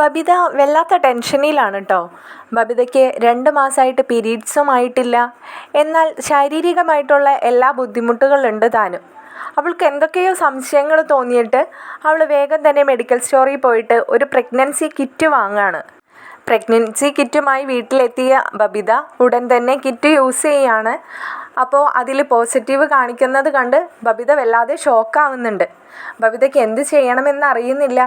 ബബിത വല്ലാത്ത ടെൻഷനിലാണ് കേട്ടോ ബബിതയ്ക്ക് രണ്ട് മാസമായിട്ട് പീരീഡ്സും ആയിട്ടില്ല. എന്നാൽ ശാരീരികമായിട്ടുള്ള എല്ലാ ബുദ്ധിമുട്ടുകളുണ്ട് താനും. അവൾക്ക് എന്തൊക്കെയോ സംശയങ്ങൾ തോന്നിയിട്ട് അവൾ വേഗം തന്നെ മെഡിക്കൽ സ്റ്റോറിൽ പോയിട്ട് ഒരു പ്രഗ്നൻസി കിറ്റ് വാങ്ങുകയാണ് പ്രഗ്നൻസി കിറ്റുമായി വീട്ടിലെത്തിയ ബബിത ഉടൻ തന്നെ കിറ്റ് യൂസ് ചെയ്യാണ്. അപ്പോൾ അതിൽ പോസിറ്റീവ് കാണിക്കുന്നത് കണ്ട് ബബിത വല്ലാതെ ഷോക്കാവുന്നുണ്ട് ബബിതയ്ക്ക് എന്ത് ചെയ്യണമെന്ന് അറിയുന്നില്ല.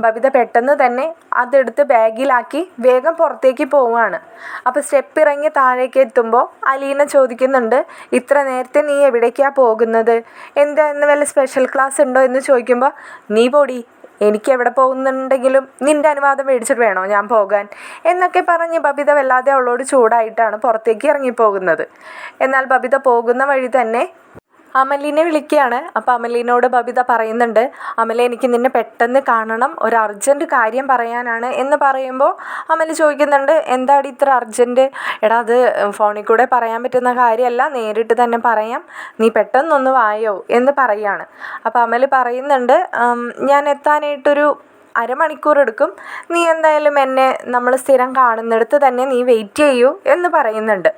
ബബിത പെട്ടെന്ന് തന്നെ അതെടുത്ത് ബാഗിലാക്കി വേഗം പുറത്തേക്ക് പോവുകയാണ്. അപ്പോൾ സ്റ്റെപ്പ് ഇറങ്ങി താഴേക്ക് എത്തുമ്പോൾ അലീന ചോദിക്കുന്നുണ്ട് ഇത്ര നേരത്തെ നീ എവിടേക്കാണ് പോകുന്നത്? എന്താ ഇന്ന് വല്ല സ്പെഷ്യൽ ക്ലാസ് ഉണ്ടോ? എന്ന് ചോദിക്കുമ്പോൾ നീ പൊടി എനിക്ക് എവിടെ പോകുന്നുണ്ടെങ്കിലും നിന്റെ അനുവാദം മേടിച്ചിട്ട് വേണോ ഞാൻ പോകാൻ? എന്നൊക്കെ പറഞ്ഞ് ബബിത വല്ലാതെ അവളോട് ചൂടായിട്ടാണ് പുറത്തേക്ക് ഇറങ്ങിപ്പോകുന്നത്. എന്നാൽ ബബിത പോകുന്ന വഴി തന്നെ അമലിനെ വിളിക്കുകയാണ്. അപ്പോൾ അമലിനോട് ബബിത പറയുന്നുണ്ട് അമല എനിക്ക് നിന്നെ പെട്ടെന്ന് കാണണം. ഒരു അർജന്റ് കാര്യം പറയാനാണ്. എന്ന് പറയുമ്പോൾ അമൽ ചോദിക്കുന്നുണ്ട് എന്താടി ഇത്ര അർജന്റ് എടാ അത് ഫോണിൽ കൂടെ പറയാൻ പറ്റുന്ന കാര്യമല്ല. നേരിട്ട് തന്നെ പറയാം. നീ പെട്ടെന്നൊന്ന് വായോ? എന്ന് പറയുകയാണ് അപ്പോൾ അമൽ പറയുന്നുണ്ട് "ഉം, ഞാൻ എത്താനായിട്ടൊരു അരമണിക്കൂർ എടുക്കും. നീ എന്തായാലും എന്നെ നമ്മൾ സ്ഥിരം കാണുന്നിടത്ത് തന്നെ നീ വെയിറ്റ് ചെയ്യൂ എന്ന് പറയുന്നുണ്ട്.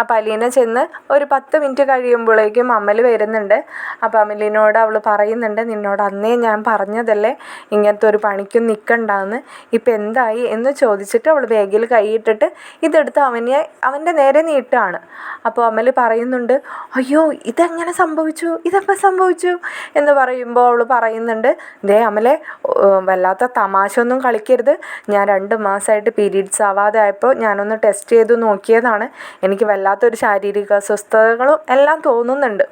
അപ്പോൾ അലീന ചെന്ന് ഒരു പത്ത് മിനിറ്റ് കഴിയുമ്പോഴേക്കും അമൽ വരുന്നുണ്ട്. അപ്പം അമലിനോട് അവൾ പറയുന്നുണ്ട് നിന്നോട് അന്നേ ഞാൻ പറഞ്ഞതല്ലേ ഇങ്ങനത്തെ ഒരു പണിക്കും നിൽക്കണ്ടെന്ന് ഇപ്പം എന്തായി? എന്ന് ചോദിച്ചിട്ട് അവൾ ബാഗിൽ കൈയിട്ടിട്ട് ഇതെടുത്ത് അവനെ അവന്റെ നേരെ നീട്ടാണ്. അപ്പോൾ അമൽ പറയുന്നുണ്ട് അയ്യോ ഇതെങ്ങനെ സംഭവിച്ചു? ഇതെപ്പോൾ സംഭവിച്ചു? എന്ന് പറയുമ്പോൾ അവൾ പറയുന്നുണ്ട് ദേ അമലെ വല്ലാത്ത തമാശ ഒന്നും കളിക്കരുത്. ഞാൻ രണ്ട് മാസമായിട്ട് പീരീഡ്സ് ആവാതെ ആയപ്പോൾ ഞാനൊന്ന് ടെസ്റ്റ് ചെയ്ത് നോക്കിയതാണ്. എനിക്ക് വല്ലാത്തൊരു ശാരീരിക അസ്വസ്ഥതകളും എല്ലാം തോന്നുന്നുണ്ട്.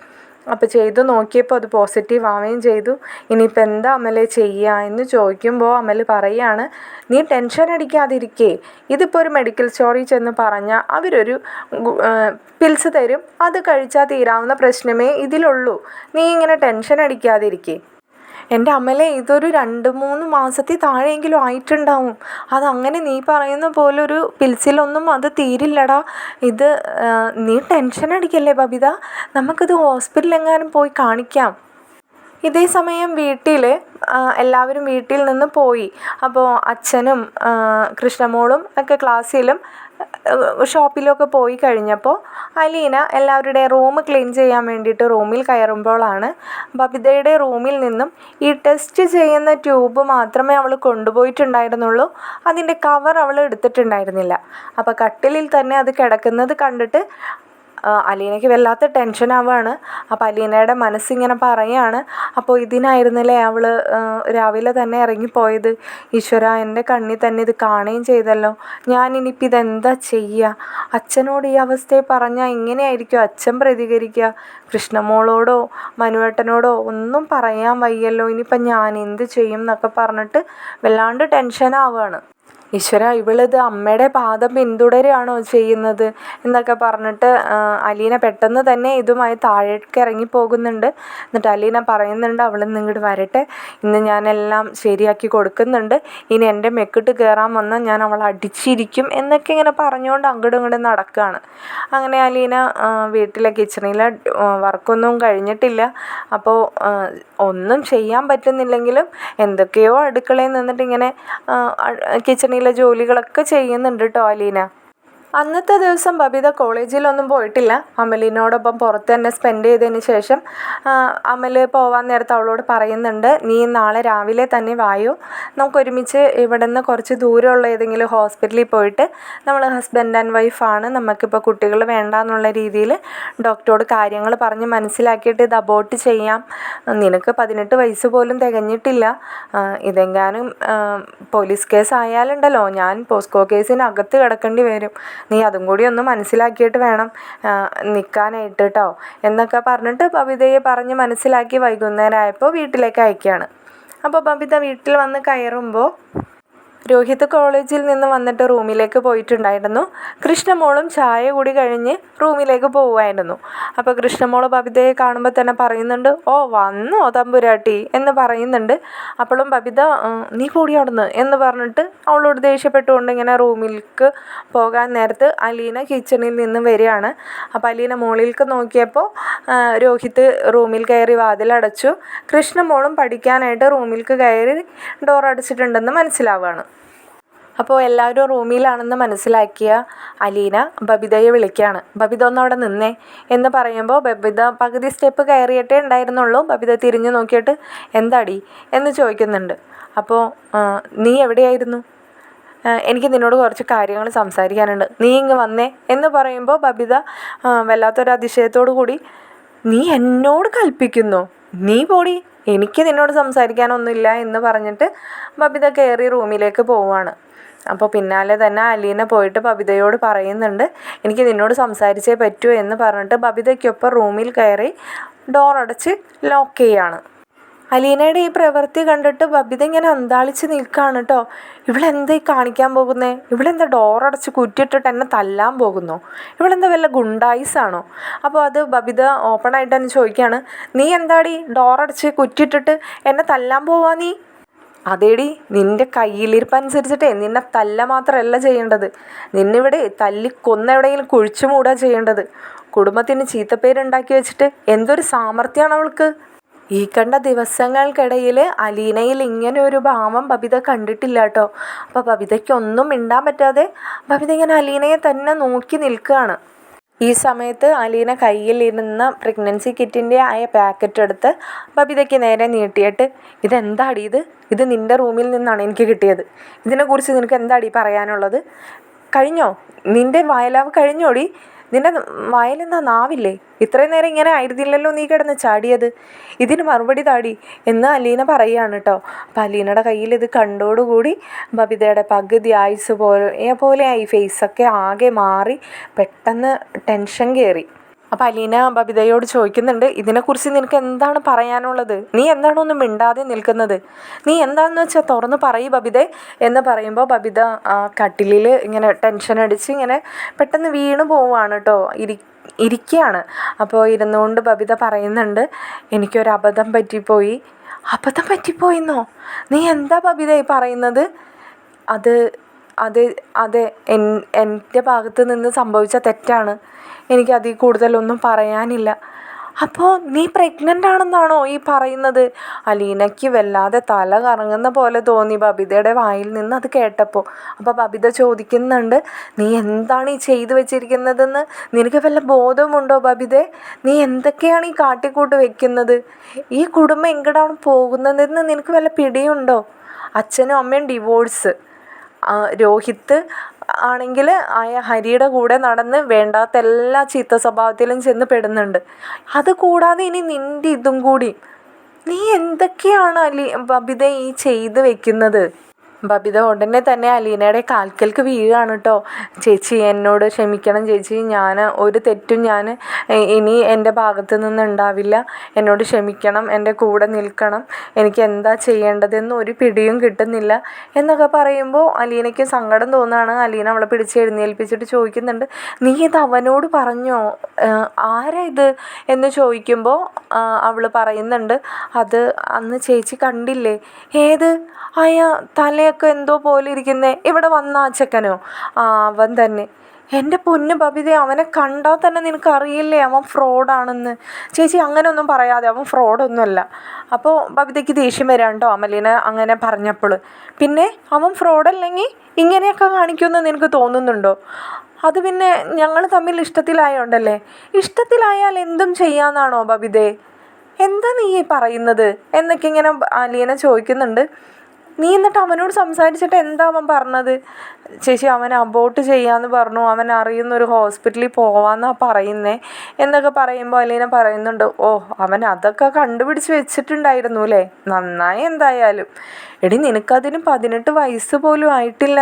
അപ്പോൾ ചെയ്തു നോക്കിയപ്പോൾ അത് പോസിറ്റീവ് ആവുകയും ചെയ്തു. ഇനിയിപ്പോൾ എന്താ അമലെ ചെയ്യുക എന്ന് ചോദിക്കുമ്പോൾ അമൽ പറയുകയാണ് നീ ടെൻഷൻ അടിക്കാതിരിക്കേ. ഇതിപ്പോൾ ഒരു മെഡിക്കൽ സ്റ്റോറിൽ ചെന്ന് പറഞ്ഞാൽ അവരൊരു പിൽസ് തരും. അത് കഴിച്ചാൽ തീരാവുന്ന പ്രശ്നമേ ഇതിലുള്ളൂ. നീ ഇങ്ങനെ ടെൻഷൻ അടിക്കാതിരിക്കേ. എന്റെ അമ്മലെ ഇതൊരു രണ്ട് മൂന്ന് മാസത്തിൽ താഴെയെങ്കിലും ആയിട്ടുണ്ടാവും. അതങ്ങനെ നീ പറയുന്ന പോലെ ഒരു പിൽസിലൊന്നും അത് തീരില്ലടാ. ഇത് നീ ടെൻഷൻ അടിക്കല്ലേ ബബിത? നമുക്കിത് ഹോസ്പിറ്റലിലെങ്ങാനും പോയി കാണിക്കാം. ഇതേ സമയം വീട്ടിൽ എല്ലാവരും വീട്ടിൽ നിന്ന് പോയി. അപ്പോൾ അച്ഛനും കൃഷ്ണമോളും ഒക്കെ ക്ലാസ്സിലും ഷോപ്പിലൊക്കെ പോയി കഴിഞ്ഞപ്പോൾ അലീന എല്ലാവരുടെ റൂം ക്ലീൻ ചെയ്യാൻ വേണ്ടിയിട്ട് റൂമിൽ കയറുമ്പോഴാണ് ബബിതയുടെ റൂമിൽ നിന്നും ഈ ടെസ്റ്റ് ചെയ്യുന്ന ട്യൂബ് മാത്രമേ അവൾ കൊണ്ടുപോയിട്ടുണ്ടായിരുന്നുള്ളൂ. അതിന്റെ കവർ അവൾ എടുത്തിട്ടുണ്ടായിരുന്നില്ല. അപ്പോൾ കട്ടിലിൽ തന്നെ അത് കിടക്കുന്നത് കണ്ടിട്ട് അലീനയ്ക്ക് വല്ലാത്ത ടെൻഷൻ ആവുകയാണ് അപ്പോൾ അലീനയുടെ മനസ്സിങ്ങനെ പറയുകയാണ് അപ്പോൾ ഇതിനായിരുന്നില്ലേ അവൾ രാവിലെ തന്നെ ഇറങ്ങിപ്പോയത്? ഈശ്വര എന്റെ കണ്ണിൽ തന്നെ ഇത് കാണുകയും ചെയ്തല്ലോ. ഞാൻ ഇനിയിപ്പോൾ ഇതെന്താ ചെയ്യുക അച്ഛനോട് ഈ അവസ്ഥയെ പറഞ്ഞാൽ ഇങ്ങനെയായിരിക്കും അച്ഛൻ പ്രതികരിക്കുക? കൃഷ്ണമോളോടോ മനുവേട്ടനോടോ ഒന്നും പറയാൻ വയ്യല്ലോ. ഇനിയിപ്പം ഞാൻ എന്ത് ചെയ്യും? എന്നൊക്കെ പറഞ്ഞിട്ട് വല്ലാണ്ട് ടെൻഷനാവുകയാണ് ഈശ്വര ഇവളിത് അമ്മയുടെ പാദം പിന്തുടരുകയാണോ ചെയ്യുന്നത്? എന്നൊക്കെ പറഞ്ഞിട്ട് അലീന പെട്ടെന്ന് തന്നെ ഇതുമായി താഴേക്ക് ഇറങ്ങി പോകുന്നുണ്ട്. എന്നിട്ട് അലീന പറയുന്നുണ്ട് അവൾ ഇങ്ങോട്ട് വരട്ടെ. ഇന്ന് ഞാനെല്ലാം ശരിയാക്കി കൊടുക്കുന്നുണ്ട്. ഇനി എന്റെ മെക്കിട്ട് കയറാൻ വന്നാൽ ഞാൻ അവളെ അടിച്ചിരിക്കും. എന്നൊക്കെ ഇങ്ങനെ പറഞ്ഞുകൊണ്ട് അങ്ങോട്ടും ഇങ്ങോട്ടും നടക്കുകയാണ് അങ്ങനെ അലീന വീട്ടിലെ കിച്ചണിലെ വർക്കൊന്നും കഴിഞ്ഞിട്ടില്ല. അപ്പോൾ ഒന്നും ചെയ്യാൻ പറ്റുന്നില്ലെങ്കിലും എന്തൊക്കെയോ അടുക്കളയിൽ നിന്നിട്ട് ഇങ്ങനെ കിച്ചണിലെ ജോലികളൊക്കെ ചെയ്യുന്നുണ്ട് കേട്ടോ അലീന. അന്നത്തെ ദിവസം ബബിത കോളേജിലൊന്നും പോയിട്ടില്ല. അമലിനോടൊപ്പം പുറത്ത് തന്നെ സ്പെൻഡ് ചെയ്തതിന് ശേഷം അമൽ പോവാൻ നേരത്ത് അവളോട് പറയുന്നുണ്ട് നീ നാളെ രാവിലെ തന്നെ വായു? നമുക്കൊരുമിച്ച് ഇവിടെ നിന്ന് കുറച്ച് ദൂരമുള്ള ഏതെങ്കിലും ഹോസ്പിറ്റലിൽ പോയിട്ട് നമ്മൾ ഹസ്ബൻഡ് ആൻഡ് വൈഫാണ് നമുക്കിപ്പോൾ കുട്ടികൾ വേണ്ട എന്നുള്ള രീതിയിൽ ഡോക്ടറോട് കാര്യങ്ങൾ പറഞ്ഞ് മനസ്സിലാക്കിയിട്ട് ഇത് അബോട്ട് ചെയ്യാം. നിനക്ക് പതിനെട്ട് വയസ്സ് പോലും തികഞ്ഞിട്ടില്ല. ഇതെങ്ങാനും പോലീസ് കേസ് ആയാലുണ്ടല്ലോ. ഞാൻ പോസ്കോ കേസിനകത്ത് കിടക്കേണ്ടി വരും. നീ അതും കൂടി ഒന്ന് മനസ്സിലാക്കിയിട്ട് വേണം നിൽക്കാനായിട്ട് കേട്ടോ എന്നൊക്കെ പറഞ്ഞിട്ട് ബബിതയെ പറഞ്ഞ് മനസ്സിലാക്കി വൈകുന്നേരം ആയപ്പോൾ വീട്ടിലേക്ക് അയക്കുകയാണ് അപ്പോൾ ബബിത വീട്ടിൽ വന്ന് കയറുമ്പോൾ രോഹിത് കോളേജിൽ നിന്ന് വന്നിട്ട് റൂമിലേക്ക് പോയിട്ടുണ്ടായിരുന്നു. കൃഷ്ണമോളും ചായ കൂടി കഴിഞ്ഞ് റൂമിലേക്ക് പോവുമായിരുന്നു. അപ്പോൾ കൃഷ്ണമോൾ ബബിതയെ കാണുമ്പോൾ തന്നെ പറയുന്നുണ്ട് ഓ വന്നോ തമ്പുരാട്ടി എന്ന് പറയുന്നുണ്ട്. അപ്പോഴും ബബിത നീ കൂടി അവിടുന്ന് എന്ന് പറഞ്ഞിട്ട് അവളോട് ദേഷ്യപ്പെട്ടുകൊണ്ട് ഇങ്ങനെ റൂമിലേക്ക് പോകാൻ നേരത്ത് അലീന കിച്ചണിൽ നിന്ന് വരികയാണ്. അപ്പോൾ അലീന മുകളിലേക്ക് നോക്കിയപ്പോൾ രോഹിത് റൂമിൽ കയറി വാതിലടച്ചു കൃഷ്ണമോളും പഠിക്കാനായിട്ട് റൂമിലേക്ക് കയറി ഡോർ അടച്ചിട്ടുണ്ടെന്ന് മനസ്സിലാവുകയാണ് അപ്പോൾ എല്ലാവരും റൂമിലാണെന്ന് മനസ്സിലാക്കിയ അലീന ബബിതയെ വിളിക്കുകയാണ് ബബിത ഒന്ന് അവിടെ നിന്നേ എന്ന് പറയുമ്പോൾ ബബിത പകുതി സ്റ്റെപ്പ് കയറിയിട്ടേ ഉണ്ടായിരുന്നുള്ളൂ. ബബിത തിരിഞ്ഞു നോക്കിയിട്ട് എന്താടി എന്ന് ചോദിക്കുന്നുണ്ട്. അപ്പോൾ നീ എവിടെയായിരുന്നു? എനിക്ക് നിന്നോട് കുറച്ച് കാര്യങ്ങൾ സംസാരിക്കാനുണ്ട്. നീ ഇങ്ങ് വന്നേ എന്ന് പറയുമ്പോൾ ബബിത വല്ലാത്തൊരു അതിശയത്തോടു കൂടി നീ എന്നോട് കൽപ്പിക്കുന്നു? നീ പോടി. എനിക്ക് നിന്നോട് സംസാരിക്കാനൊന്നുമില്ല എന്ന് പറഞ്ഞിട്ട് ബബിത കയറി റൂമിലേക്ക് പോവുകയാണ് അപ്പോൾ പിന്നാലെ തന്നെ അലീന പോയിട്ട് ബബിതയോട് പറയുന്നുണ്ട് എനിക്ക് നിന്നോട് സംസാരിച്ചേ പറ്റൂ എന്ന് പറഞ്ഞിട്ട് ബബിതയ്ക്കൊപ്പം റൂമിൽ കയറി ഡോർ അടച്ച് ലോക്ക് ചെയ്യാണ്. അലീനയുടെ ഈ പ്രവൃത്തി കണ്ടിട്ട് ബബിത ഇങ്ങനെ അന്താളിച്ച് നിൽക്കുകയാണ് കേട്ടോ ഇവളെന്താ ഈ കാണിക്കാൻ പോകുന്നേ? ഇവളെന്താ ഡോറടച്ച് കുറ്റിയിട്ടിട്ട് എന്നെ തല്ലാൻ പോകുന്നു? ഇവളെന്താ വല്ല ഗുണ്ടായിസാണോ? അപ്പോൾ അത് ബബിത ഓപ്പണായിട്ട് തന്നെ ചോദിക്കുകയാണ് നീ എന്താടി ഡോറടച്ച് കുറ്റിയിട്ടിട്ട് എന്നെ തല്ലാൻ പോവാ നീ? അതേടി നിന്റെ കയ്യിലിരിപ്പനുസരിച്ചിട്ടേ നിന്നെ തല്ല മാത്രമല്ല ചെയ്യേണ്ടത്. നിന്നിവിടെ തല്ലി കൊന്നെവിടെയെങ്കിലും കുഴിച്ചു മൂടാ ചെയ്യേണ്ടത്. കുടുംബത്തിന് ചീത്തപ്പേരുണ്ടാക്കി വെച്ചിട്ട് എന്തൊരു സാമർഥ്യമാണ് അവൾക്ക്? ഈ കണ്ട ദിവസങ്ങൾക്കിടയിൽ അലീനയിൽ ഇങ്ങനെ ഒരു ഭാവം ബബിത കണ്ടിട്ടില്ല കേട്ടോ. അപ്പോൾ ബബിതയ്ക്ക് ഒന്നും മിണ്ടാൻ പറ്റാതെ ബബിത ഇങ്ങനെ അലീനയെ തന്നെ നോക്കി നിൽക്കുകയാണ്. ഈ സമയത്ത് അലീന കയ്യിലിരുന്ന പ്രഗ്നൻസി കിറ്റിന്റെ ആയ പാക്കറ്റ് എടുത്ത് ബബിതയ്ക്ക് നേരെ നീട്ടിയിട്ട് ഇതെന്താടി ഇത്? ഇത് നിന്റെ റൂമിൽ നിന്നാണ് എനിക്ക് കിട്ടിയത്. ഇതിനെക്കുറിച്ച് നിനക്ക് എന്താടി പറയാനുള്ളത്? കഴിഞ്ഞോ? നിന്റെ വയലാവ് കഴിഞ്ഞോടി? നിന്റെ വായിലെന്താ നാവില്ലേ? ഇത്രയും നേരം ഇങ്ങനെ ആയിരുന്നില്ലല്ലോ നീ കിടന്ന് ചാടിയത്. ഇതിന് മറുപടി താടി എന്ന് അലീന പറയുകയാണ് കേട്ടോ. അപ്പം അലീനയുടെ കയ്യിൽ ഇത് കണ്ടോടുകൂടി ബബിതയുടെ പകുതി ആയുസ് പോലെ പോലെയായി ഫേസൊക്കെ ആകെ മാറി പെട്ടെന്ന് ടെൻഷൻ കയറി അപ്പം അലീന ബബിതയോട് ചോദിക്കുന്നുണ്ട് ഇതിനെക്കുറിച്ച് നിനക്ക് എന്താണ് പറയാനുള്ളത്? നീ എന്താണോ ഒന്നും മിണ്ടാതെ നിൽക്കുന്നത്? നീ എന്താണെന്ന് വെച്ചാൽ തുറന്ന് പറയ് ബബിതെ എന്ന് പറയുമ്പോൾ ബബിത കട്ടിലിൽ ഇങ്ങനെ ടെൻഷൻ അടിച്ച് ഇങ്ങനെ പെട്ടെന്ന് വീണ് പോവുകയാണ് കേട്ടോ ഇരി ഇരിക്കുകയാണ് അപ്പോൾ ഇരുന്നുകൊണ്ട് ബബിത പറയുന്നുണ്ട് എനിക്കൊരു അബദ്ധം പറ്റിപ്പോയി. അബദ്ധം പറ്റിപ്പോയിന്നോ? നീ എന്താ ബബിത ഈ പറയുന്നത്? അത് അത് അതെ എൻ എന്റെ ഭാഗത്ത് നിന്ന് സംഭവിച്ച തെറ്റാണ്. എനിക്ക് അതിൽ കൂടുതലൊന്നും പറയാനില്ല. അപ്പോൾ നീ പ്രഗ്നന്റ് ആണെന്നാണോ ഈ പറയുന്നത്? അലീനയ്ക്ക് വല്ലാതെ തല കറങ്ങുന്ന പോലെ തോന്നി ബബിതയുടെ വായിൽ നിന്ന് അത് കേട്ടപ്പോൾ അപ്പോൾ ബബിത ചോദിക്കുന്നുണ്ട് നീ എന്താണ് ഈ ചെയ്തു വെച്ചിരിക്കുന്നതെന്ന്? നിനക്ക് വല്ല ബോധമുണ്ടോ ബബിതെ? നീ എന്തൊക്കെയാണ് ഈ കാട്ടിക്കൂട്ട് വെക്കുന്നത്? ഈ കുടുംബം എങ്ങടാണ് പോകുന്നതെന്ന് നിനക്ക് വല്ല പിടിയുണ്ടോ? അച്ഛനും അമ്മയും ഡിവോഴ്സ് രോഹിത്ത് ആണെങ്കിൽ ആയ ഹരിയുടെ കൂടെ നടന്ന് വേണ്ടാത്ത എല്ലാ ചീത്ത സ്വഭാവത്തിലും ചെന്ന് പെടുന്നുണ്ട്. അത് കൂടാതെ ഇനി നിന്റെ ഇതും കൂടി. നീ എന്തൊക്കെയാണ് അലി ബബിത ഈ ചെയ്ത് വെക്കുന്നത്? ബബിത ഉടനെ തന്നെ അലീനയുടെ കാൽക്കൽക്ക് വീഴാണ് കേട്ടോ ചേച്ചി എന്നോട് ക്ഷമിക്കണം ചേച്ചി. ഞാൻ ഒരു തെറ്റും ഞാൻ ഇനി എന്റെ ഭാഗത്തു നിന്നുണ്ടാവില്ല എന്നോട് ക്ഷമിക്കണം. എന്റെ കൂടെ നിൽക്കണം. എനിക്ക് എന്താ ചെയ്യേണ്ടതെന്ന് ഒരു പിടിയും കിട്ടുന്നില്ല എന്നൊക്കെ പറയുമ്പോൾ അലീനയ്ക്ക് സങ്കടം തോന്നുകയാണ്. അലീന അവളെ പിടിച്ച് എഴുന്നേൽപ്പിച്ചിട്ട് ചോദിക്കുന്നുണ്ട് നീ ഇത് അവനോട് പറഞ്ഞോ? ആരാ ഇത്? എന്ന് ചോദിക്കുമ്പോൾ അവൾ പറയുന്നുണ്ട് അത് അന്ന് ചേച്ചി കണ്ടില്ലേ? ഏത്? അയ തലയൊക്കെ എന്തോ പോലെ ഇരിക്കുന്നേ. ഇവിടെ വന്ന ആ ആ അവൻ തന്നെ. എന്റെ പൊന്നു ബബിത അവനെ കണ്ടാൽ തന്നെ നിനക്ക് അറിയില്ലേ അവൻ ഫ്രോഡാണെന്ന്. ചേച്ചി അങ്ങനെയൊന്നും പറയാതെ. അവൻ ഫ്രോഡൊന്നുമല്ല. അപ്പോൾ ബബിതയ്ക്ക് ദേഷ്യം വരാണ്ടോ അമലിനെ അങ്ങനെ പറഞ്ഞപ്പോൾ? പിന്നെ അവൻ ഫ്രോഡല്ലെങ്കിൽ ഇങ്ങനെയൊക്കെ കാണിക്കുമെന്ന് നിനക്ക് തോന്നുന്നുണ്ടോ? അത് പിന്നെ ഞങ്ങൾ തമ്മിൽ ഇഷ്ടത്തിലായോണ്ടല്ലേ? ഇഷ്ടത്തിലായാൽ എന്തും ചെയ്യാന്നാണോ ബബിതേ? എന്താ നീ പറയുന്നത്? എന്നൊക്കെ ഇങ്ങനെ അലീന ചോദിക്കുന്നുണ്ട്. നീ എന്നിട്ട് അവനോട് സംസാരിച്ചിട്ട് എന്താ അവൻ പറഞ്ഞത്? ചേച്ചി അവൻ അബോട്ട് ചെയ്യാന്ന് പറഞ്ഞു. അവൻ അറിയുന്ന ഒരു ഹോസ്പിറ്റലിൽ പോവാന്നാ പറയുന്നേ. എന്നൊക്കെ പറയുമ്പോൾ അലീന പറയുന്നുണ്ട് ഓ അവൻ അതൊക്കെ കണ്ടുപിടിച്ച് വെച്ചിട്ടുണ്ടായിരുന്നു അല്ലേ? നന്നായി എന്തായാലും. എടി നിനക്കതിന് പതിനെട്ട് വയസ്സ് പോലും ആയിട്ടില്ല.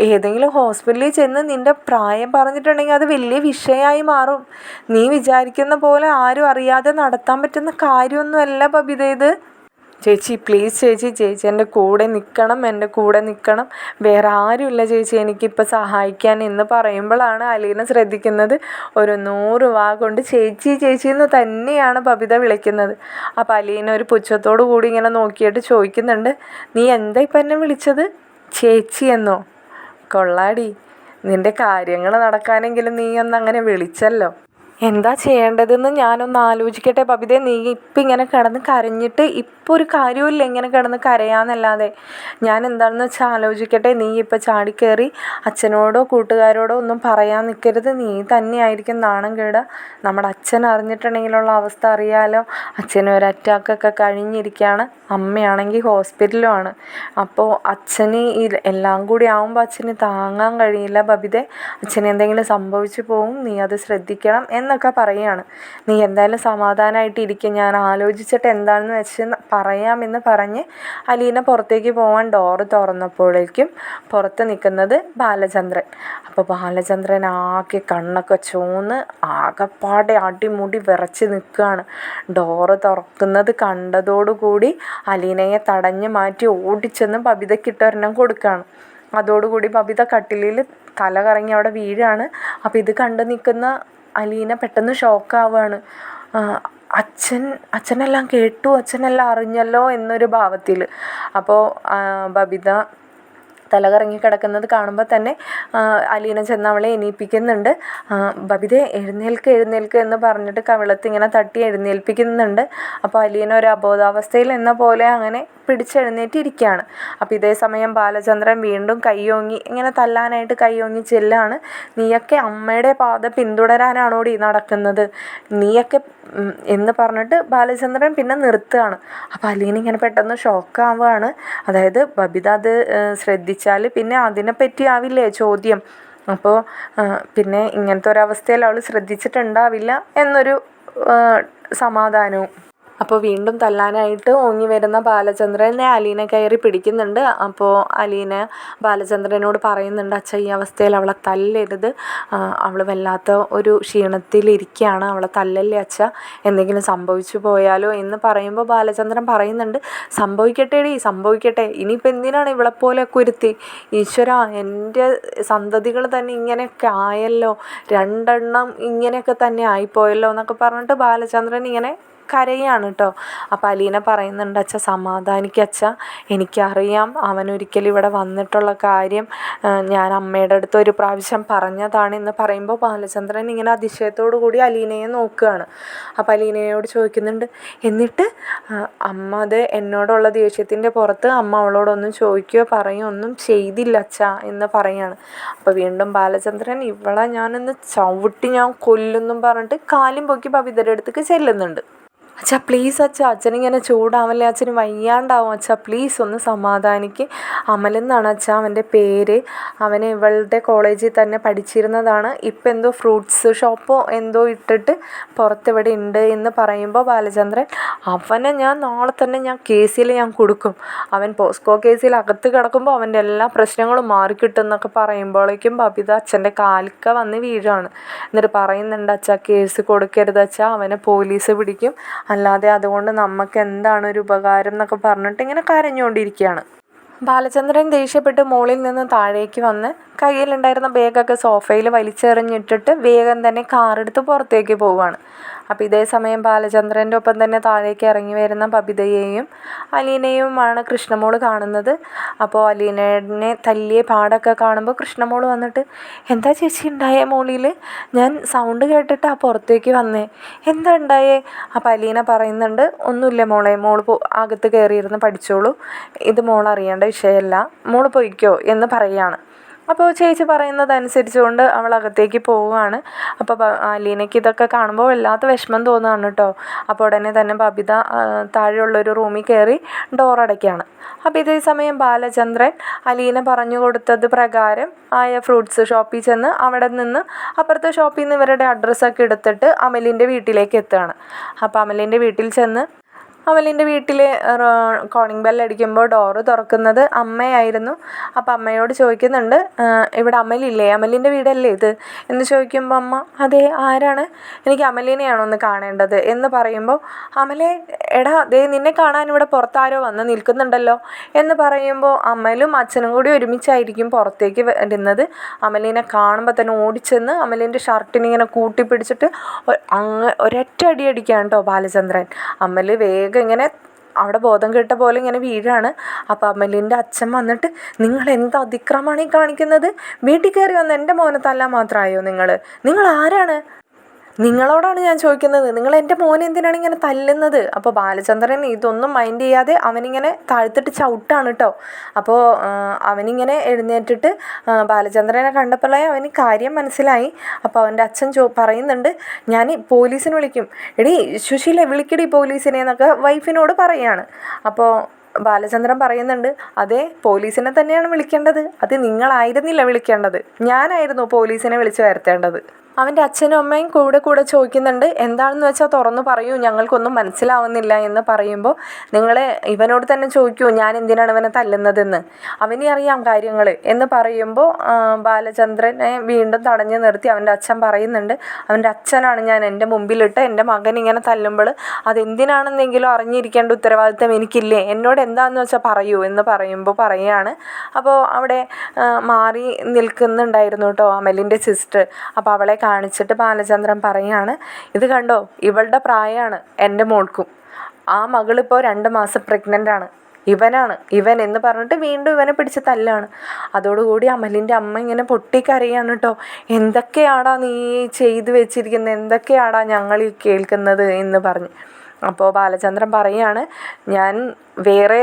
ഏതെങ്കിലും ഹോസ്പിറ്റലിൽ ചെന്ന് നിന്റെ പ്രായം പറഞ്ഞിട്ടുണ്ടെങ്കിൽ അത് വലിയ വിഷയമായി മാറും. നീ വിചാരിക്കുന്ന പോലെ ആരും അറിയാതെ നടത്താൻ പറ്റുന്ന കാര്യമൊന്നുമല്ല ബബിത ഇത്. ചേച്ചി പ്ലീസ് ചേച്ചി ചേച്ചി എന്റെ കൂടെ നിൽക്കണം എന്റെ കൂടെ നിൽക്കണം. വേറെ ആരുമില്ല ചേച്ചി എനിക്കിപ്പോൾ സഹായിക്കാൻ എന്ന് പറയുമ്പോഴാണ് അലീന ശ്രദ്ധിക്കുന്നത്. ഒരു നൂറ് വാ കൊണ്ട് ചേച്ചി ചേച്ചി എന്ന് തന്നെയാണ് ബബിത വിളിക്കുന്നത്. അപ്പോൾ അലീന ഒരു പുച്ഛത്തോടു കൂടി ഇങ്ങനെ നോക്കിയിട്ട് ചോദിക്കുന്നുണ്ട് നീ എന്താ ഇപ്പം എന്നെ വിളിച്ചത്? ചേച്ചി എന്നോ? കൊള്ളാടി നിന്റെ കാര്യങ്ങൾ നടക്കാനെങ്കിലും നീ ഒന്ന് അങ്ങനെ വിളിച്ചല്ലോ. എന്താ ചെയ്യേണ്ടതെന്ന് ഞാനൊന്ന് ആലോചിക്കട്ടെ ബബിതേ നീ ഇപ്പം ഇങ്ങനെ കിടന്ന് കരഞ്ഞിട്ട് ഇപ്പോൾ ഒരു കാര്യമില്ല ഇങ്ങനെ കിടന്ന് കരയാന്നല്ലാതെ. ഞാൻ എന്താണെന്ന് വെച്ചാൽ ആലോചിക്കട്ടെ. നീ ഇപ്പം ചാടിക്കയറി അച്ഛനോടോ കൂട്ടുകാരോടോ ഒന്നും പറയാൻ നിൽക്കരുത് നീ തന്നെയായിരിക്കും നാണം കേടുക. നമ്മുടെ അച്ഛൻ അറിഞ്ഞിട്ടുണ്ടെങ്കിലുള്ള അവസ്ഥ അറിയാലോ. അച്ഛന് ഒരു അറ്റാക്കൊക്കെ കഴിഞ്ഞിരിക്കുകയാണ് അമ്മയാണെങ്കിൽ ഹോസ്പിറ്റലുമാണ് അപ്പോൾ അച്ഛന് എല്ലാം കൂടി ആകുമ്പോൾ അച്ഛന് താങ്ങാൻ കഴിയില്ല ബബിതെ അച്ഛന് എന്തെങ്കിലും സംഭവിച്ചു പോകും നീ അത് ശ്രദ്ധിക്കണം എന്നൊക്കെ പറയുകയാണ്. നീ എന്തായാലും സമാധാനമായിട്ട് ഇരിക്കുക ഞാൻ ആലോചിച്ചിട്ട് എന്താണെന്ന് വെച്ച് പറയാമെന്ന് പറഞ്ഞ് അലീന പുറത്തേക്ക് പോകാൻ ഡോറ് തുറന്നപ്പോഴേക്കും പുറത്ത് നിൽക്കുന്നത് ബാലചന്ദ്രൻ. അപ്പോൾ ബാലചന്ദ്രൻ ആകെ കണ്ണൊക്കെ ചോന്ന് ആകെപ്പാടെ അടിമുടി വിറച്ച് നിൽക്കുകയാണ്. ഡോറ് തുറക്കുന്നത് കണ്ടതോടുകൂടി അലീനയെ തടഞ്ഞു മാറ്റി ഓടിച്ചെന്ന് ബബിതക്കിട്ടൊരെണ്ണം കൊടുക്കുകയാണ്. അതോടുകൂടി ബബിത കട്ടിലിൽ തല കറങ്ങി അവിടെ വീഴാണ്. അപ്പോൾ ഇത് കണ്ട് നിൽക്കുന്ന അലീന പെട്ടെന്ന് ഷോക്കാവുകയാണ് അച്ഛൻ അച്ഛനെല്ലാം കേട്ടു അച്ഛനെല്ലാം അറിഞ്ഞല്ലോ എന്നൊരു ഭാവത്തിൽ. അപ്പോൾ ബബിത തല കറങ്ങി കിടക്കുന്നത് കാണുമ്പോൾ തന്നെ അലീന ചെന്ന് അവളെ എണീപ്പിക്കുന്നുണ്ട്. ബബിതെ എഴുന്നേൽക്ക് എഴുന്നേൽക്ക് എന്ന് പറഞ്ഞിട്ട് കവിളത്ത് ഇങ്ങനെ തട്ടി എഴുന്നേൽപ്പിക്കുന്നുണ്ട്. അപ്പോൾ അലീന ഒരു അബോധാവസ്ഥയിൽ എന്ന പോലെ അങ്ങനെ പിടിച്ചെഴുന്നേറ്റിരിക്കുകയാണ്. അപ്പോൾ ഇതേ സമയം ബാലചന്ദ്രൻ വീണ്ടും കയ്യോങ്ങി ഇങ്ങനെ തല്ലാനായിട്ട് കയ്യോങ്ങി ചെല്ലാണ്. നീയൊക്കെ അമ്മയുടെ പാത പിന്തുടരാനാണോടി നടക്കുന്നത്? നീയൊക്കെ എന്ന് പറഞ്ഞിട്ട് ബാലചന്ദ്രൻ പിന്നെ നിർത്തുകയാണ്. അപ്പോൾ അലീന ഇങ്ങനെ പെട്ടെന്ന് ഷോക്കാവുകയാണ്. അതായത് ബബിത അത് ശ്രദ്ധിച്ചാൽ പിന്നെ അതിനെപ്പറ്റി ആവില്ലേ ചോദ്യം? അപ്പോൾ പിന്നെ ഇങ്ങനത്തെ ഒരവസ്ഥയിൽ അവൾ ശ്രദ്ധിച്ചിട്ടുണ്ടാവില്ല എന്നൊരു സമാധാനവും. അപ്പോൾ വീണ്ടും തല്ലാനായിട്ട് ഓങ്ങി വരുന്ന ബാലചന്ദ്രനെ അലീന കയറി പിടിക്കുന്നുണ്ട്. അപ്പോൾ അലീന ബാലചന്ദ്രനോട് പറയുന്നുണ്ട് അച്ഛ ഈ അവസ്ഥയിൽ അവളെ തല്ലരുത്. അവൾ വല്ലാത്ത ഒരു ക്ഷീണത്തിലിരിക്കുകയാണ് അവളെ തല്ലല്ലേ അച്ഛ? എന്തെങ്കിലും സംഭവിച്ചു പോയാലോ? എന്ന് പറയുമ്പോൾ ബാലചന്ദ്രൻ പറയുന്നുണ്ട് സംഭവിക്കട്ടെടി സംഭവിക്കട്ടെ. ഇനിയിപ്പോൾ എന്തിനാണ് ഇവളെപ്പോലെ കുരുത്തി? ഈശ്വര എന്റെ സന്തതികൾ തന്നെ ഇങ്ങനെയൊക്കെ ആയല്ലോ. രണ്ടെണ്ണം ഇങ്ങനെയൊക്കെ തന്നെ ആയിപ്പോയല്ലോ എന്നൊക്കെ പറഞ്ഞിട്ട് ബാലചന്ദ്രൻ ഇങ്ങനെ കരയാണ് കേട്ടോ അപ്പോൾ അലീന പറയുന്നുണ്ട് അച്ഛ സമാധാനിക്ക അച്ഛ. എനിക്കറിയാം അവനൊരിക്കലും ഇവിടെ വന്നിട്ടുള്ള കാര്യം. ഞാൻ അമ്മയുടെ അടുത്ത് ഒരു പ്രാവശ്യം പറഞ്ഞതാണ് എന്ന് പറയുമ്പോൾ ബാലചന്ദ്രൻ ഇങ്ങനെ അതിശയത്തോടു കൂടി അലീനയെ നോക്കുകയാണ്. അപ്പോൾ അലീനയോട് ചോദിക്കുന്നുണ്ട് എന്നിട്ട് അമ്മ അത് എന്നോടുള്ള ദേഷ്യത്തിന്റെ പുറത്ത് അമ്മ അവളോടൊന്നും ചോദിക്കുകയോ പറയുകയോ ഒന്നും ചെയ്തില്ല അച്ഛ എന്ന് പറയാണ്. അപ്പോൾ വീണ്ടും ബാലചന്ദ്രൻ ഇവളെ ഞാനൊന്ന് ചവിട്ടി ഞാൻ കൊല്ലുന്നും പറഞ്ഞിട്ട് കാലും പൊക്കി പവിതരടുത്തേക്ക് ചെല്ലുന്നുണ്ട്. അച്ഛാ പ്ലീസ് അച്ഛാ അച്ഛനിങ്ങനെ ചൂടാവല്ലേ? അച്ഛന് വയ്യാണ്ടാവും അച്ഛാ പ്ലീസ് ഒന്ന് സമാധാനിക്ക്. അമലെന്നാണ് അച്ഛാ അവന്റെ പേര്. അവൻ ഇവളുടെ കോളേജിൽ തന്നെ പഠിച്ചിരുന്നതാണ്. ഇപ്പം എന്തോ ഫ്രൂട്ട്സ് ഷോപ്പോ എന്തോ ഇട്ടിട്ട് പുറത്തിവിടെ ഉണ്ട് എന്ന് പറയുമ്പോൾ ബാലചന്ദ്രൻ അവനെ ഞാൻ നാളെ തന്നെ ഞാൻ കേസിൽ ഞാൻ കൊടുക്കും. അവൻ പോസ്കോ കേസിൽ അകത്ത് കിടക്കുമ്പോൾ അവന്റെ എല്ലാ പ്രശ്നങ്ങളും മാറിക്കിട്ടും എന്നൊക്കെ പറയുമ്പോഴേക്കും ബബിത അച്ഛന്റെ കാൽക്ക വന്ന് വീഴാണ്. എന്നിട്ട് പറയുന്നുണ്ട് അച്ഛാ കേസ് കൊടുക്കരുത് അച്ഛാ അവനെ പോലീസ് പിടിക്കും. അല്ലാതെ അതുകൊണ്ട് നമുക്ക് എന്താണ് ഒരു ഉപകാരം എന്നൊക്കെ പറഞ്ഞിട്ട് ഇങ്ങനെ കരഞ്ഞുകൊണ്ടിരിക്കുകയാണ് ബാലചന്ദ്രൻ ദേഷ്യപ്പെട്ട് മുകളിൽ നിന്ന് താഴേക്ക് വന്ന് കയ്യിലുണ്ടായിരുന്ന ബാഗൊക്കെ സോഫയിൽ വലിച്ചെറിഞ്ഞിട്ടിട്ട് വേഗം തന്നെ കാറെടുത്ത് പുറത്തേക്ക് പോവുകയാണ്. അപ്പോൾ ഇതേ സമയം ബാലചന്ദ്രന്റെ ഒപ്പം തന്നെ താഴേക്ക് ഇറങ്ങി വരുന്ന ബബിതയെയും അലീനയുമാണ് കൃഷ്ണമോൾ കാണുന്നത്. അപ്പോൾ അലീനയെ തല്ലിയ പാടൊക്കെ കാണുമ്പോൾ കൃഷ്ണമോൾ വന്നിട്ട് എന്താ ചേച്ചി ഉണ്ടായ മോളിൽ ഞാൻ സൗണ്ട് കേട്ടിട്ട് ആ പുറത്തേക്ക് വന്നേ. എന്താ ഉണ്ടായേ? അപ്പം അലീന പറയുന്നുണ്ട് ഒന്നുമില്ല മോളെ മോൾ അകത്ത് കയറിയിരുന്ന് പഠിച്ചോളൂ. ഇത് മോൾ അറിയേണ്ട വിഷയമല്ല മോൾ പൊയ്ക്കോ എന്ന് പറയുകയാണ് അപ്പോൾ ചേച്ചി പറയുന്നത് അനുസരിച്ചുകൊണ്ട് അവൾ അകത്തേക്ക് പോവുകയാണ് അപ്പോൾ അലീനയ്ക്ക് ഇതൊക്കെ കാണുമ്പോൾ വല്ലാത്ത വിഷമം തോന്നുകയാണ് കേട്ടോ. അപ്പോൾ ഉടനെ തന്നെ ബബിത താഴെയുള്ളൊരു റൂമിൽ കയറി ഡോർ അടയ്ക്കുകയാണ്. അപ്പോൾ ഇതേ സമയം ബാലചന്ദ്രൻ അലീന പറഞ്ഞു കൊടുത്തത് പ്രകാരം ആയ ഫ്രൂട്ട്സ് ഷോപ്പിൽ ചെന്ന് അവിടെ നിന്ന് അപ്പുറത്തെ ഷോപ്പിൽ നിന്ന് ഇവരുടെ അഡ്രസ്സൊക്കെ എടുത്തിട്ട് അമലിന്റെ വീട്ടിലേക്ക് എത്തുകയാണ്. അപ്പോൾ അമലിന്റെ വീട്ടിൽ ചെന്ന് അമലിന്റെ വീട്ടിൽ കോളിംഗ് ബെൽ അടിക്കുമ്പോൾ ഡോറ് തുറക്കുന്നത് അമ്മയായിരുന്നു. അപ്പോൾ അമ്മയോട് ചോദിക്കുന്നുണ്ട് ഇവിടെ അമലില്ലേ? അമലിന്റെ വീടല്ലേ ഇത്? എന്ന് ചോദിക്കുമ്പോൾ അമ്മ അതെ ആരാണ്? എനിക്ക് അമലിനെയാണോ ഒന്ന് കാണേണ്ടത്? എന്ന് പറയുമ്പോൾ അമലെ എടാ ദേ നിന്നെ കാണാൻ ഇവിടെ പുറത്താരോ വന്ന് നിൽക്കുന്നുണ്ടല്ലോ? എന്ന് പറയുമ്പോൾ അമലും അച്ഛനും കൂടി ഒരുമിച്ചായിരിക്കും പുറത്തേക്ക് വരുന്നത്. അമലിനെ കാണുമ്പോൾ തന്നെ ഓടിച്ചെന്ന് അമലിന്റെ ഷർട്ടിനിങ്ങനെ കൂട്ടിപ്പിടിച്ചിട്ട് അങ്ങ് ഒരൊറ്റ അടി അടിക്കുകയാണ് കേട്ടോ ബാലചന്ദ്രൻ. അമൽ വേഗം വേഗം ഇങ്ങനെ അവിടെ ബോധം കേട്ട പോലെ ഇങ്ങനെ വീഴാണ്. അപ്പോൾ അമലിന്റെ അച്ഛൻ വന്നിട്ട് നിങ്ങൾ എന്ത് അതിക്രമാണ് ഈ കാണിക്കുന്നത്? വീട്ടിൽ കയറി വന്ന് എന്റെ മോനെ തല്ലാൻ മാത്രമായോ നിങ്ങൾ നിങ്ങൾ ആരാണ്? നിങ്ങളോടാണ് ഞാൻ ചോദിക്കുന്നത്. നിങ്ങൾ എന്റെ മോനെ എന്തിനാണ് ഇങ്ങനെ തല്ലുന്നത്? അപ്പോൾ ബാലചന്ദ്രൻ ഇതൊന്നും മൈൻഡ് ചെയ്യാതെ അവനിങ്ങനെ താഴ്ത്തിട്ട് ചവിട്ടാണ് കേട്ടോ അപ്പോൾ അവനിങ്ങനെ എഴുന്നേറ്റിട്ട് ബാലചന്ദ്രനെ കണ്ടപ്പോഴേ അവന് കാര്യം മനസ്സിലായി. അപ്പോൾ അവന്റെ അച്ഛൻ ചോ പറയുന്നുണ്ട് ഞാൻ പോലീസിനെ വിളിക്കും. എടീ ശുശീല വിളിക്കടി പോലീസിനെ എന്നൊക്കെ വൈഫിനോട് പറയാണ്. അപ്പോൾ ബാലചന്ദ്രൻ പറയുന്നുണ്ട് അതെ പോലീസിനെ തന്നെയാണ് വിളിക്കേണ്ടത്. അത് നിങ്ങളായിരുന്നില്ല വിളിക്കേണ്ടത്. ഞാനായിരുന്നു പോലീസിനെ വിളിച്ചു വരുത്തേണ്ടത്. അവന്റെ അച്ഛനും അമ്മയും കൂടെ കൂടെ ചോദിക്കുന്നുണ്ട് എന്താണെന്ന് വെച്ചാൽ തുറന്നു പറയൂ ഞങ്ങൾക്കൊന്നും മനസ്സിലാവുന്നില്ല എന്ന് പറയുമ്പോൾ നിങ്ങൾ ഇവനോട് തന്നെ ചോദിക്കൂ ഞാൻ എന്തിനാണ് ഇവനെ തല്ലുന്നതെന്ന്? അവനെ അറിയാം കാര്യങ്ങൾ എന്ന് പറയുമ്പോൾ ബാലചന്ദ്രനെ വീണ്ടും തടഞ്ഞു നിർത്തി അവന്റെ അച്ഛൻ പറയുന്നുണ്ട് അവന്റെ അച്ഛനാണ് ഞാൻ എന്റെ മുമ്പിലിട്ട് എന്റെ മകൻ ഇങ്ങനെ തല്ലുമ്പോൾ അതെന്തിനാണെന്നെങ്കിലും അറിഞ്ഞിരിക്കേണ്ട ഉത്തരവാദിത്തം എനിക്കില്ലേ എന്നോട് എന്താണെന്ന് വെച്ചാൽ പറയൂ എന്ന് പറയുമ്പോൾ പറയുകയാണ്. അപ്പോൾ അവിടെ മാറി നിൽക്കുന്നുണ്ടായിരുന്നു കേട്ടോ അമലിന്റെ സിസ്റ്റർ. അപ്പോൾ അവളെ കാണിച്ചിട്ട് ബാലചന്ദ്രൻ പറയാണ് ഇത് കണ്ടോ ഇവളുടെ പ്രായമാണ് എന്റെ മോൾക്കും. ആ മകളിപ്പോൾ രണ്ട് മാസം പ്രഗ്നന്റ് ആണ്. ഇവനാണ് ഇവൻ എന്ന് പറഞ്ഞിട്ട് വീണ്ടും ഇവനെ പിടിച്ച് തല്ലാണ്. അതോടുകൂടി അമലിന്റെ അമ്മ ഇങ്ങനെ പൊട്ടിക്കരയാണ് കേട്ടോ. എന്തൊക്കെയാടാ നീ ചെയ്തു വെച്ചിരിക്കുന്നത് എന്തൊക്കെയാടാ ഞങ്ങൾ കേൾക്കുന്നത്? എന്ന് പറഞ്ഞ്. അപ്പോൾ ബാലചന്ദ്രൻ പറയുകയാണ് ഞാൻ വേറെ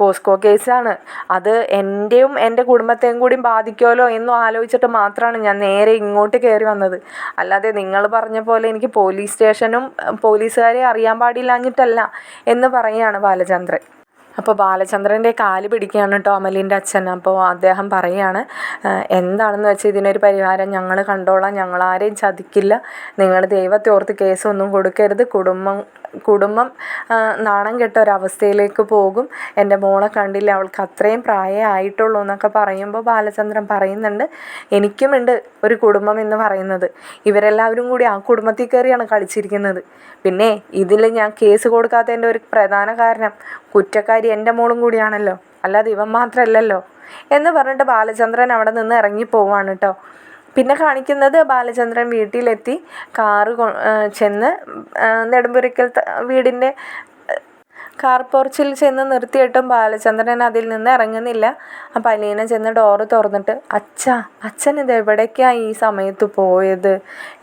പോസ്കോ കേസാണ്. അത് എന്റെയും എന്റെ കുടുംബത്തെയും കൂടി ബാധിക്കുമല്ലോ എന്നും ആലോചിച്ചിട്ട് മാത്രമാണ് ഞാൻ നേരെ ഇങ്ങോട്ട് കയറി വന്നത്. അല്ലാതെ നിങ്ങൾ പറഞ്ഞ പോലെ എനിക്ക് പോലീസ് സ്റ്റേഷനും പോലീസുകാരെ അറിയാൻ പാടില്ലാഞ്ഞിട്ടല്ല എന്ന് പറയുകയാണ് ബാലചന്ദ്രൻ. അപ്പോൾ ബാലചന്ദ്രന്റെ കാൽ പിടിക്കുകയാണ് കേട്ടോ അമലിന്റെ അച്ഛൻ. അപ്പോൾ അദ്ദേഹം പറയുകയാണ് എന്താണെന്ന് വെച്ചാൽ ഇതിനൊരു പരിഹാരം ഞങ്ങൾ കണ്ടോളാം. ഞങ്ങളാരെയും ചതിക്കില്ല. നിങ്ങൾ ദൈവത്തെ ഓർത്ത് കേസൊന്നും കൊടുക്കരുത്. കുടുംബം കുടുംബം നാണം കെട്ട ഒരവസ്ഥയിലേക്ക് പോകും. എന്റെ മോളെ കണ്ടില്ല അവൾക്ക് അത്രയും പ്രായമേ ആയിട്ടുള്ളൂ എന്നൊക്കെ പറയുമ്പോൾ ബാലചന്ദ്രൻ പറയുന്നുണ്ട് എനിക്കുമുണ്ട് ഒരു കുടുംബം എന്ന് പറയുന്നത്. ഇവരെല്ലാവരും കൂടി ആ കുടുംബത്തിൽ കയറിയാണ് കളിച്ചിരിക്കുന്നത്. പിന്നെ ഇതിൽ ഞാൻ കേസ് കൊടുക്കാത്തതിന്റെ ഒരു പ്രധാന കാരണം കുറ്റക്കാരി എന്റെ മോളും കൂടിയാണല്ലോ. അല്ലാതെ ഇവൻ മാത്രമല്ലല്ലോ എന്ന് പറഞ്ഞിട്ട് ബാലചന്ദ്രൻ അവിടെ നിന്ന് ഇറങ്ങി പോവാണ് കേട്ടോ പിന്നെ കാണിക്കുന്നത് ബാലചന്ദ്രൻ വീട്ടിലെത്തി കാറ് ചെന്ന് നെടുമ്പുരയ്ക്കൽ വീടിന്റെ കാർ പോർച്ചിൽ ചെന്ന് നിർത്തിയിട്ടും ബാലചന്ദ്രൻ അതിൽ നിന്ന് ഇറങ്ങുന്നില്ല. അപ്പം അലീന ചെന്ന് ഡോറ് തുറന്നിട്ട് അച്ഛാ അച്ഛൻ ഇത് എവിടേക്കാണ് ഈ സമയത്ത് പോയത്?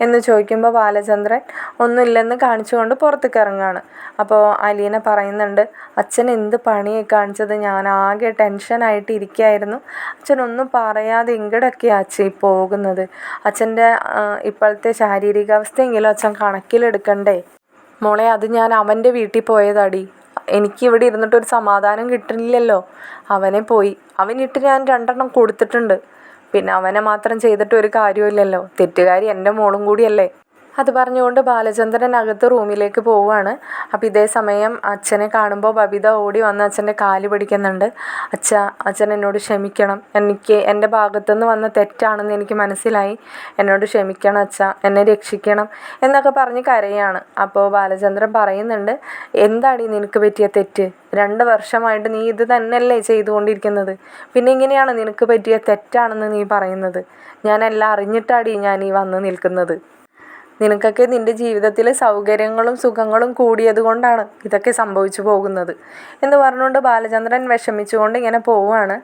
എന്ന് ചോദിക്കുമ്പോൾ ബാലചന്ദ്രൻ ഒന്നുമില്ലെന്ന് കാണിച്ചുകൊണ്ട് പുറത്തേക്ക് ഇറങ്ങുകയാണ് അപ്പോൾ അലീന പറയുന്നുണ്ട് അച്ഛൻ എന്ത് പണിയെ കാണിച്ചത്? ഞാൻ ആകെ ടെൻഷനായിട്ട് ഇരിക്കുകയായിരുന്നു അച്ഛൻ ഒന്നും പറയാതെ ഇങ്ങടൊക്കെയാണ് അച്ഛൻ പോകുന്നത്. അച്ഛന്റെ ഇപ്പോഴത്തെ ശാരീരികാവസ്ഥയെങ്കിലും അച്ഛൻ കണക്കിലെടുക്കണ്ടേ? മോളെ അത് ഞാൻ അവന്റെ വീട്ടിൽ പോയതാടി. എനിക്ക് ഇവിടെ ഇരുന്നിട്ട് ഒരു സമാധാനം കിട്ടില്ലല്ലോ അവനെ പോയി. അവനിട്ട് ഞാൻ രണ്ടെണ്ണം കൊടുത്തിട്ടുണ്ട്. പിന്നെ അവനെ മാത്രം ചെയ്തിട്ട് ഒരു കാര്യമില്ലല്ലോ തെറ്റുകാരി എന്റെ മോളും കൂടിയല്ലേ. അത് പറഞ്ഞുകൊണ്ട് ബാലചന്ദ്രൻ അകത്ത് റൂമിലേക്ക് പോവുകയാണ്. അപ്പോൾ ഇതേ സമയം അച്ഛനെ കാണുമ്പോൾ ബബിത ഓടി വന്ന് അച്ഛന്റെ കാൽ പിടിക്കുന്നുണ്ട്. അച്ഛ അച്ഛൻ എന്നോട് ക്ഷമിക്കണം. എനിക്ക് എന്റെ ഭാഗത്തുനിന്ന് വന്ന തെറ്റാണെന്ന് എനിക്ക് മനസ്സിലായി. എന്നോട് ക്ഷമിക്കണം അച്ഛ. എന്നെ രക്ഷിക്കണം. എന്നൊക്കെ പറഞ്ഞ് കരയാണ്. അപ്പോൾ ബാലചന്ദ്രൻ പറയുന്നുണ്ട് എന്താടി നിനക്ക് പറ്റിയ തെറ്റ്? രണ്ട് വർഷമായിട്ട് നീ ഇത് തന്നെയല്ലേ ചെയ്തുകൊണ്ടിരിക്കുന്നത്. പിന്നെ ഇങ്ങനെയാണ് നിനക്ക് പറ്റിയ തെറ്റാണെന്ന് നീ പറയുന്നത്? ഞാനെല്ലാം അറിഞ്ഞിട്ടാടി ഞാൻ ഈ വന്ന് നിൽക്കുന്നത്. നിനക്കൊക്കെ നിന്റെ ജീവിതത്തിൽ സൗകര്യങ്ങളും സുഖങ്ങളും കൂടിയത് കൊണ്ടാണ് ഇതൊക്കെ സംഭവിച്ചു പോകുന്നത് എന്ന് പറഞ്ഞുകൊണ്ട് ബാലചന്ദ്രൻ വിഷമിച്ചുകൊണ്ട് ഇങ്ങനെ പോവുകയാണ്.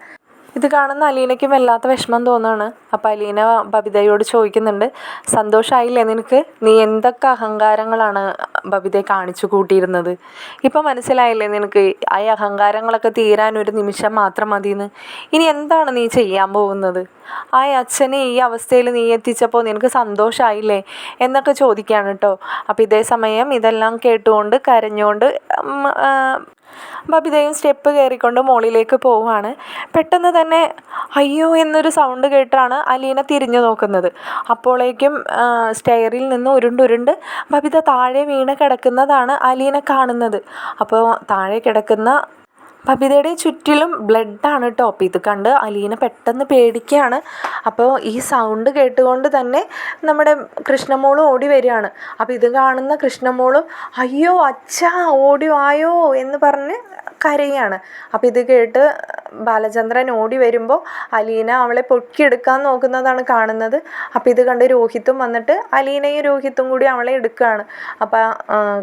ഇത് കാണുന്ന അലീനയ്ക്കും വല്ലാത്ത വിഷമം തോന്നുകയാണ്. അപ്പോൾ അലീന ബബിതയോട് ചോദിക്കുന്നുണ്ട് സന്തോഷമായില്ലേ നിനക്ക്? നീ എന്തൊക്കെ അഹങ്കാരങ്ങളാണ് ബബിതയെ കാണിച്ചു കൂട്ടിയിരുന്നത്. ഇപ്പം മനസ്സിലായില്ലേ നിനക്ക്? ആ അഹങ്കാരങ്ങളൊക്കെ തീരാൻ ഒരു നിമിഷം മാത്രം മതിയെന്ന് ഇനി എന്താണ് നീ ചെയ്യാൻ പോകുന്നത്? ആ അച്ഛനെ ഈ അവസ്ഥയിൽ നീ എത്തിച്ചപ്പോൾ നിനക്ക് സന്തോഷമായില്ലേ എന്നൊക്കെ ചോദിക്കുകയാണ് കേട്ടോ അപ്പോൾ ഇതേ സമയം ഇതെല്ലാം കേട്ടുകൊണ്ട് കരഞ്ഞുകൊണ്ട് ബബിതയും സ്റ്റെപ്പ് കയറിക്കൊണ്ട് മുകളിലേക്ക് പോവുകയാണ്. പെട്ടെന്ന് തന്നെ അയ്യോ എന്നൊരു സൗണ്ട് കേട്ടാണ് അലീന തിരിഞ്ഞു നോക്കുന്നത്. അപ്പോഴേക്കും സ്റ്റെയറിൽ നിന്ന് ഉരുണ്ടുരുണ്ട്. ബബിത താഴെ വീണ് കിടക്കുന്നതാണ് അലീനെ കാണുന്നത്. അപ്പോൾ താഴെ കിടക്കുന്ന പബിതയുടെ ചുറ്റിലും ബ്ലഡാണ് അപ്പോൾ ഇത് കണ്ട് അലീന പെട്ടെന്ന് പേടിക്കുകയാണ്. അപ്പോൾ ഈ സൗണ്ട് കേട്ടുകൊണ്ട് തന്നെ നമ്മുടെ കൃഷ്ണമോളും ഓടി വരികയാണ്. അപ്പോൾ ഇത് കാണുന്ന കൃഷ്ണമോളും അയ്യോ അച്ഛാ ഓടി വായോ എന്ന് പറഞ്ഞ് കരയാണ്. അപ്പോൾ ഇത് കേട്ട് ബാലചന്ദ്രൻ ഓടി വരുമ്പോൾ അലീന അവളെ പൊക്കിയെടുക്കാൻ നോക്കുന്നതാണ് കാണുന്നത്. അപ്പോൾ ഇത് കണ്ട് രോഹിത്തും വന്നിട്ട് അലീനയും രോഹിത്തും കൂടി അവളെ എടുക്കുകയാണ്. അപ്പോൾ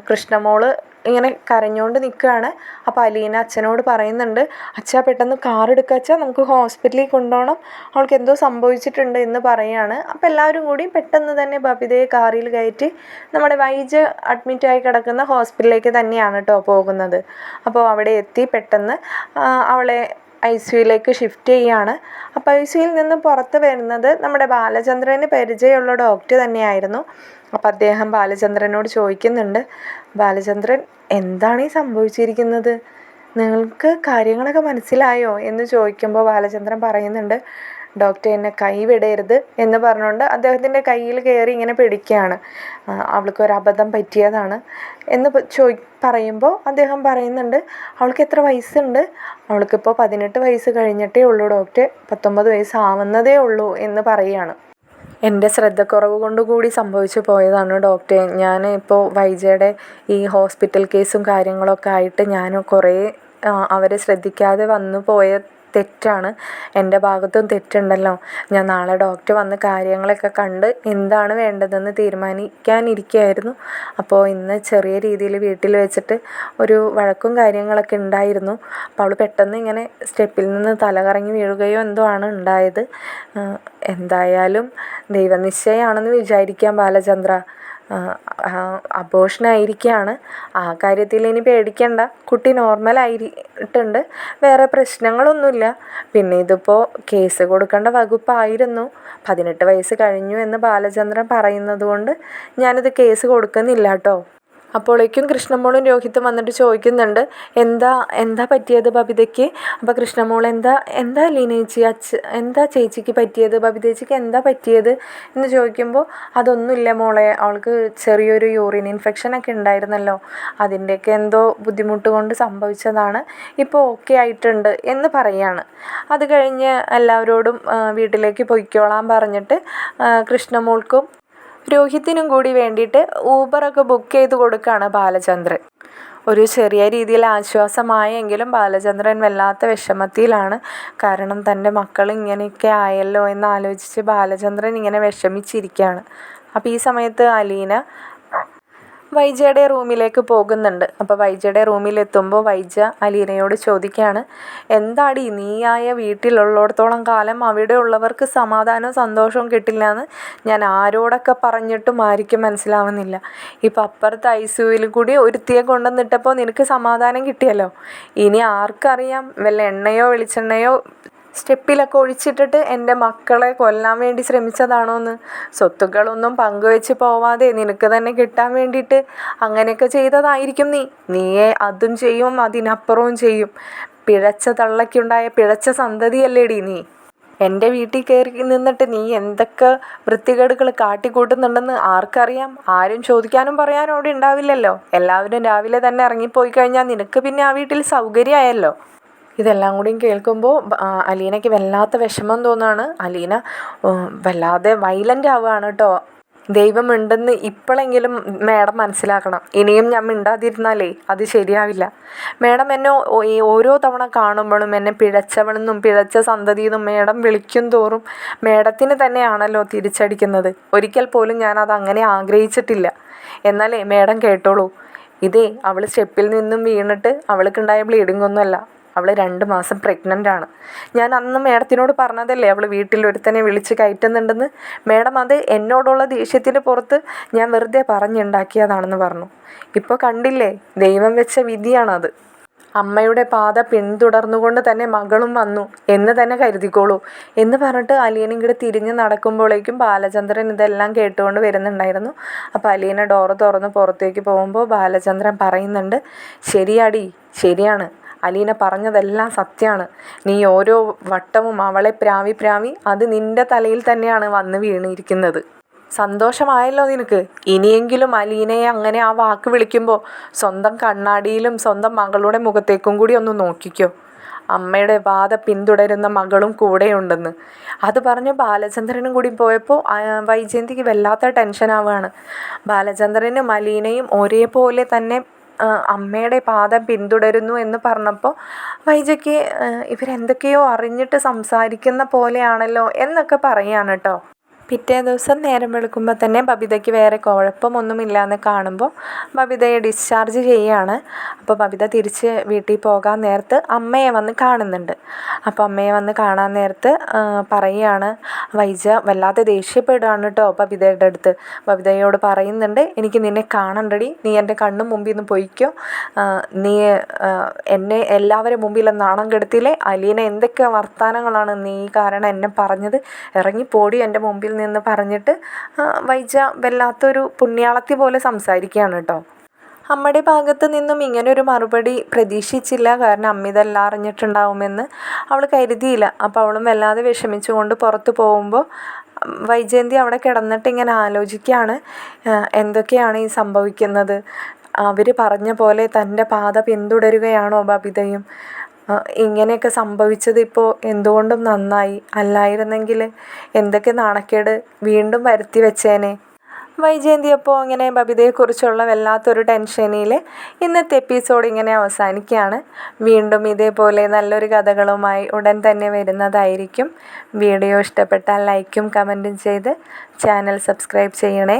കൃഷ്ണമോൾ ഇങ്ങനെ കരഞ്ഞുകൊണ്ട് നിൽക്കുകയാണ് അപ്പോൾ അലീന അച്ഛനോട് പറയുന്നുണ്ട് അച്ഛാ പെട്ടെന്ന് കാർ എടുക്കുക അച്ഛാ നമുക്ക് ഹോസ്പിറ്റലിൽ കൊണ്ടുപോകണം അവൾക്ക് എന്തോ സംഭവിച്ചിട്ടുണ്ട് എന്ന് പറയുകയാണ് അപ്പോൾ എല്ലാവരും കൂടി പെട്ടെന്ന് തന്നെ ബബിതയെ കാറിൽ കയറ്റി നമ്മുടെ വൈജ് അഡ്മിറ്റായി കിടക്കുന്ന ഹോസ്പിറ്റലിലേക്ക് തന്നെയാണ് കേട്ടോ പോകുന്നത്. അപ്പോൾ അവിടെ എത്തി പെട്ടെന്ന് അവളെ ഐ സിയുയിലേക്ക് ഷിഫ്റ്റ് ചെയ്യുകയാണ് അപ്പോൾ ഐ സിയിൽ നിന്ന് പുറത്ത് വരുന്നത് നമ്മുടെ ബാലചന്ദ്രന് പരിചയമുള്ള ഡോക്ടർ തന്നെയായിരുന്നു. അപ്പോൾ അദ്ദേഹം ബാലചന്ദ്രനോട് ചോദിക്കുന്നുണ്ട് ബാലചന്ദ്രൻ എന്താണ് ഈ സംഭവിച്ചിരിക്കുന്നത്? നിങ്ങൾക്ക് കാര്യങ്ങളൊക്കെ മനസ്സിലായോ? എന്ന് ചോദിക്കുമ്പോൾ ബാലചന്ദ്രൻ പറയുന്നുണ്ട് ഡോക്ടർ എന്നെ കൈ വിടരുത് എന്ന് പറഞ്ഞുകൊണ്ട് അദ്ദേഹത്തിന്റെ കയ്യിൽ കയറി ഇങ്ങനെ പിടിക്കുകയാണ്. അവൾക്ക് ഒരു അബദ്ധം പറ്റിയതാണ് എന്ന് ചോ പറയുമ്പോൾ അദ്ദേഹം പറയുന്നുണ്ട് അവൾക്ക് എത്ര വയസ്സുണ്ട്? അവൾക്കിപ്പോൾ പതിനെട്ട് വയസ്സ് കഴിഞ്ഞിട്ടേ ഉള്ളൂ ഡോക്ടർ പത്തൊമ്പത് വയസ്സാവുന്നതേ ഉള്ളൂ എന്ന് പറയുകയാണ്. എന്റെ ശ്രദ്ധക്കുറവ് കൊണ്ട് കൂടി സംഭവിച്ചു പോയതാണ് ഡോക്ടറെ. ഞാൻ ഇപ്പോൾ വൈജയുടെ ഈ ഹോസ്പിറ്റൽ കേസും കാര്യങ്ങളൊക്കെ ആയിട്ട് ഞാൻ കുറേ അവരെ ശ്രദ്ധിക്കാതെ വന്നു പോയ തെറ്റാണ്. എന്റെ ഭാഗത്തും തെറ്റുണ്ടല്ലോ. ഞാൻ നാളെ ഡോക്ടർ വന്ന് കാര്യങ്ങളൊക്കെ കണ്ട് എന്താണ് വേണ്ടതെന്ന് തീരുമാനിക്കാനിരിക്കുകയായിരുന്നു അപ്പോൾ ഇന്ന് ചെറിയ രീതിയിൽ വീട്ടിൽ വെച്ചിട്ട് ഒരു വഴക്കും കാര്യങ്ങളൊക്കെ ഉണ്ടായിരുന്നു. അപ്പോൾ അവൾ പെട്ടെന്ന് ഇങ്ങനെ സ്റ്റെപ്പിൽ നിന്ന് തലകറങ്ങി വീഴുകയോ എന്തോ ആണ് ഉണ്ടായത്. എന്തായാലും ദൈവനിശ്ചയമാണെന്ന് വിചാരിക്കാം ബാലചന്ദ്ര. അബോഷനായിരിക്കുകയാണ് ആ കാര്യത്തിൽ ഇനി പേടിക്കണ്ട. കുട്ടി നോർമലായിട്ടുണ്ട് വേറെ പ്രശ്നങ്ങളൊന്നുമില്ല. പിന്നെ ഇതിപ്പോൾ കേസ് കൊടുക്കേണ്ട വകുപ്പായിരുന്നു. പതിനെട്ട് വയസ്സ് കഴിഞ്ഞു എന്ന് ബാലചന്ദ്രൻ പറയുന്നത് കൊണ്ട് ഞാനിത് കേസ് കൊടുക്കുന്നില്ല കേട്ടോ അപ്പോഴേക്കും കൃഷ്ണമോളും രോഹിത്തും വന്നിട്ട് ചോദിക്കുന്നുണ്ട് എന്താ എന്താ പറ്റിയത് ബബിതയ്ക്ക്? അപ്പോൾ കൃഷ്ണമോൾ എന്താ എന്താ ലീനേച്ചി അച്ഛ എന്താ ചേച്ചിക്ക് പറ്റിയത്? ബബിതേച്ചിക്ക് എന്താ പറ്റിയത്? എന്ന് ചോദിക്കുമ്പോൾ അതൊന്നുമില്ല മോളെ അവൾക്ക് ചെറിയൊരു യൂറിൻ ഇൻഫെക്ഷനൊക്കെ ഉണ്ടായിരുന്നല്ലോ. അതിന്റെയൊക്കെ എന്തോ ബുദ്ധിമുട്ട് കൊണ്ട് സംഭവിച്ചതാണ്. ഇപ്പോൾ ഓക്കെ ആയിട്ടുണ്ട് എന്ന് പറയാണ്. അത് കഴിഞ്ഞ് എല്ലാവരോടും വീട്ടിലേക്ക് പൊയ്ക്കോളാൻ പറഞ്ഞിട്ട് കൃഷ്ണമോൾക്കും രോഹിത്തിനും കൂടി വേണ്ടിയിട്ട് ഊബറൊക്കെ ബുക്ക് ചെയ്ത് കൊടുക്കുകയാണ് ബാലചന്ദ്രൻ. ഒരു ചെറിയ രീതിയിൽ ആശ്വാസമായെങ്കിലും ബാലചന്ദ്രൻ വല്ലാത്ത വിഷമത്തിലാണ്. കാരണം തന്റെ മക്കൾ ഇങ്ങനെയൊക്കെ ആയല്ലോ എന്ന് ആലോചിച്ച് ബാലചന്ദ്രൻ ഇങ്ങനെ വിഷമിച്ചിരിക്കുകയാണ്. അപ്പോൾ ഈ സമയത്ത് അലീന വൈജയുടെ റൂമിലേക്ക് പോകുന്നുണ്ട്. അപ്പോൾ വൈജയുടെ റൂമിലെത്തുമ്പോൾ വൈജ അലീനയോട് ചോദിക്കുകയാണ് എന്താടി നീയായ വീട്ടിലുള്ളിടത്തോളം കാലം അവിടെ ഉള്ളവർക്ക് സമാധാനവും സന്തോഷവും കിട്ടില്ല എന്ന് ഞാൻ ആരോടൊക്കെ പറഞ്ഞിട്ടും ആയിരിക്കും മനസ്സിലാവുന്നില്ല. ഇപ്പം അപ്പുറത്ത് ഐ സിയുവിൽ കൂടി ഒരുത്തിയെ കൊണ്ടുവന്നിട്ടപ്പോൾ നിനക്ക് സമാധാനം കിട്ടിയല്ലോ. ഇനി ആർക്കറിയാം? വല്ല എണ്ണയോ വെളിച്ചെണ്ണയോ സ്റ്റെപ്പിലൊക്കെ ഒഴിച്ചിട്ടിട്ട് എന്റെ മക്കളെ കൊല്ലാൻ വേണ്ടി ശ്രമിച്ചതാണോ എന്ന് സ്വത്തുക്കളൊന്നും പങ്കുവെച്ച് പോവാതെ നിനക്ക് തന്നെ കിട്ടാൻ വേണ്ടിയിട്ട് അങ്ങനെയൊക്കെ ചെയ്തതായിരിക്കും നീ. നീയെ അതും ചെയ്യും അതിനപ്പുറവും ചെയ്യും. പിഴച്ച തള്ളയ്ക്കുണ്ടായ പിഴച്ച സന്തതിയല്ലേടി നീ. എന്റെ വീട്ടിൽ കയറി നിന്നിട്ട് നീ എന്തൊക്കെ വൃത്തികേടുകൾ കാട്ടിക്കൂട്ടുന്നുണ്ടെന്ന് ആർക്കറിയാം? ആരും ചോദിക്കാനും പറയാനും അവിടെ ഉണ്ടാവില്ലല്ലോ. എല്ലാവരും രാവിലെ തന്നെ ഇറങ്ങിപ്പോയി കഴിഞ്ഞാൽ നിനക്ക് പിന്നെ ആ വീട്ടിൽ സൗകര്യമായല്ലോ. ഇതെല്ലാം കൂടിയും കേൾക്കുമ്പോൾ അലീനയ്ക്ക് വല്ലാത്ത വിഷമം തോന്നുകയാണ് അലീന വല്ലാതെ വൈലന്റ് ആവുകയാണ് കേട്ടോ ദൈവമുണ്ടെന്ന് ഇപ്പോഴെങ്കിലും മേഡം മനസ്സിലാക്കണം. ഇനിയും ഞാൻ മിണ്ടാതിരുന്നാലേ അത് ശരിയാവില്ല. മേഡം എന്നെ ഓരോ തവണ കാണുമ്പോഴും എന്നെ പിഴച്ചവളെന്നും പിഴച്ച സന്തതിയെന്നും മേഡം വിളിക്കും തോറും മേഡത്തിന് തന്നെയാണല്ലോ തിരിച്ചടിക്കുന്നത്. ഒരിക്കൽ പോലും ഞാൻ അത് അങ്ങനെ ആഗ്രഹിച്ചിട്ടില്ല. എന്നാലേ മേഡം കേട്ടോളൂ. ഇതേ അവൾ സ്റ്റെപ്പിൽ നിന്നും വീണിട്ട് അവൾക്കുണ്ടായ ബ്ലീഡിംഗ് ഒന്നുമല്ല. അവൾ രണ്ട് മാസം പ്രഗ്നന്റ് ആണ്. ഞാൻ അന്ന് മേഡത്തിനോട് പറഞ്ഞതല്ലേ അവൾ വീട്ടിൽ ഒരുത്തനെ വിളിച്ച് കയറ്റുന്നുണ്ടെന്ന്. മേഡം അത് എന്നോടുള്ള ദേഷ്യത്തിന് പുറത്ത് ഞാൻ വെറുതെ പറഞ്ഞുണ്ടാക്കിയതാണെന്ന് പറഞ്ഞു. ഇപ്പോൾ കണ്ടില്ലേ ദൈവം വെച്ച വിധിയാണത്. അമ്മയുടെ പാത പിന്തുടർന്നുകൊണ്ട് തന്നെ മകളും വന്നു. എന്ന് തന്നെ കരുതിക്കോളൂ. എന്ന് പറഞ്ഞിട്ട് അലിയനും ഇങ്ങോട്ട് തിരിഞ്ഞ് നടക്കുമ്പോഴേക്കും ബാലചന്ദ്രൻ ഇതെല്ലാം കേട്ടുകൊണ്ട് വരുന്നുണ്ടായിരുന്നു. അപ്പോൾ അലീന ഡോറ് തുറന്ന് പുറത്തേക്ക് പോകുമ്പോൾ ബാലചന്ദ്രൻ പറയുന്നുണ്ട് ശരിയാടി ശരിയാണ്. അലീന പറഞ്ഞതെല്ലാം സത്യമാണ്. നീ ഓരോ വട്ടവും അവളെ പ്രാവി പ്രാവി അത് നിന്റെ തലയിൽ തന്നെയാണ് വന്ന് വീണിരിക്കുന്നത്. സന്തോഷമായല്ലോ നിനക്ക്. ഇനിയെങ്കിലും അലീനയെ അങ്ങനെ ആ വാക്ക് വിളിക്കുമ്പോൾ സ്വന്തം കണ്ണാടിയിലും സ്വന്തം മകളുടെ മുഖത്തേക്കും കൂടി ഒന്ന് നോക്കിക്കോ. അമ്മയുടെ വാദ പിന്തുടരുന്ന മകളും കൂടെയുണ്ടെന്ന്. അത് പറഞ്ഞ് ബാലചന്ദ്രനും കൂടി പോയപ്പോൾ വൈജയന്തിക്ക് വല്ലാത്ത ടെൻഷനാവുകയാണ് ബാലചന്ദ്രനും അലീനയും ഒരേപോലെ തന്നെ അമ്മയുടെ പാത പിന്തുടരുന്നു എന്ന് പറഞ്ഞപ്പോൾ വൈജയ്ക്ക് ഇവരെന്തൊക്കെയോ അറിഞ്ഞിട്ട് സംസാരിക്കുന്ന പോലെയാണല്ലോ എന്നൊക്കെ പറയുകയാണ് കേട്ടോ പിറ്റേ ദിവസം നേരം വെളുക്കുമ്പോൾ തന്നെ ബബിതയ്ക്ക് വേറെ കുഴപ്പമൊന്നുമില്ലാന്ന് കാണുമ്പോൾ ബബിതയെ ഡിസ്ചാർജ് ചെയ്യുകയാണ്. അപ്പോൾ ബബിത തിരിച്ച് വീട്ടിൽ പോകാൻ നേരത്ത് അമ്മയെ വന്ന് കാണുന്നുണ്ട്. അപ്പോൾ അമ്മയെ വന്ന് കാണാൻ നേരത്ത് പറയുകയാണ് വൈജ വല്ലാതെ ദേഷ്യപ്പെടുകയാണ് കേട്ടോ ബബിതയുടെ അടുത്ത്. ബബിതയോട് പറയുന്നുണ്ട് എനിക്ക് നിന്നെ കാണണ്ടടി. നീ എന്റെ കണ്ണും മുമ്പിൽ നിന്ന് പൊയ്ക്കോ. നീ എന്നെ എല്ലാവരും മുമ്പിൽ നാണം കെടുത്തില്ലേ? അലീന എന്തൊക്കെ വർത്തമാനങ്ങളാണ് നീ കാരണം എന്നെ പറഞ്ഞത്? ഇറങ്ങിപ്പോടി എന്റെ മുമ്പിൽ നിന്ന് പറഞ്ഞിട്ട് വൈജ വല്ലാത്തൊരു പുണ്യാളത്തി പോലെ സംസാരിക്കുകയാണ് കേട്ടോ. അമ്മയുടെ ഭാഗത്ത് നിന്നും ഒരു മറുപടി പ്രതീക്ഷിച്ചില്ല. കാരണം അമ്മ ഇതെല്ലാം അറിഞ്ഞിട്ടുണ്ടാവുമെന്ന് അവൾ കരുതിയില്ല. അപ്പോൾ അവളും വല്ലാതെ വിഷമിച്ചുകൊണ്ട് പുറത്തു പോകുമ്പോൾ വൈജയന്തി അവിടെ കിടന്നിട്ട് ഇങ്ങനെ ആലോചിക്കുകയാണ് എന്തൊക്കെയാണ് ഈ സംഭവിക്കുന്നത്? അവർ പറഞ്ഞ പോലെ തന്റെ പാത പിന്തുടരുകയാണോ ബബിതയും? ഇങ്ങനെയൊക്കെ സംഭവിച്ചത് ഇപ്പോൾ എന്തുകൊണ്ടും നന്നായി അല്ലായിരുന്നെങ്കിൽ എന്തൊക്കെ നാണക്കേട് വീണ്ടും വരുത്തി വെച്ചേനെ? വൈജയന്തി അപ്പോൾ ഇങ്ങനെ ബബിതയെക്കുറിച്ചുള്ള വല്ലാത്തൊരു ടെൻഷനിൽ ഇന്നത്തെ എപ്പിസോഡ് ഇങ്ങനെ അവസാനിക്കുകയാണ്. വീണ്ടും ഇതേപോലെ നല്ലൊരു കഥകളുമായി ഉടൻ തന്നെ വരുന്നതായിരിക്കും. വീഡിയോ ഇഷ്ടപ്പെട്ടാൽ ലൈക്കും കമന്റും ചെയ്ത് ചാനൽ സബ്സ്ക്രൈബ് ചെയ്യണേ.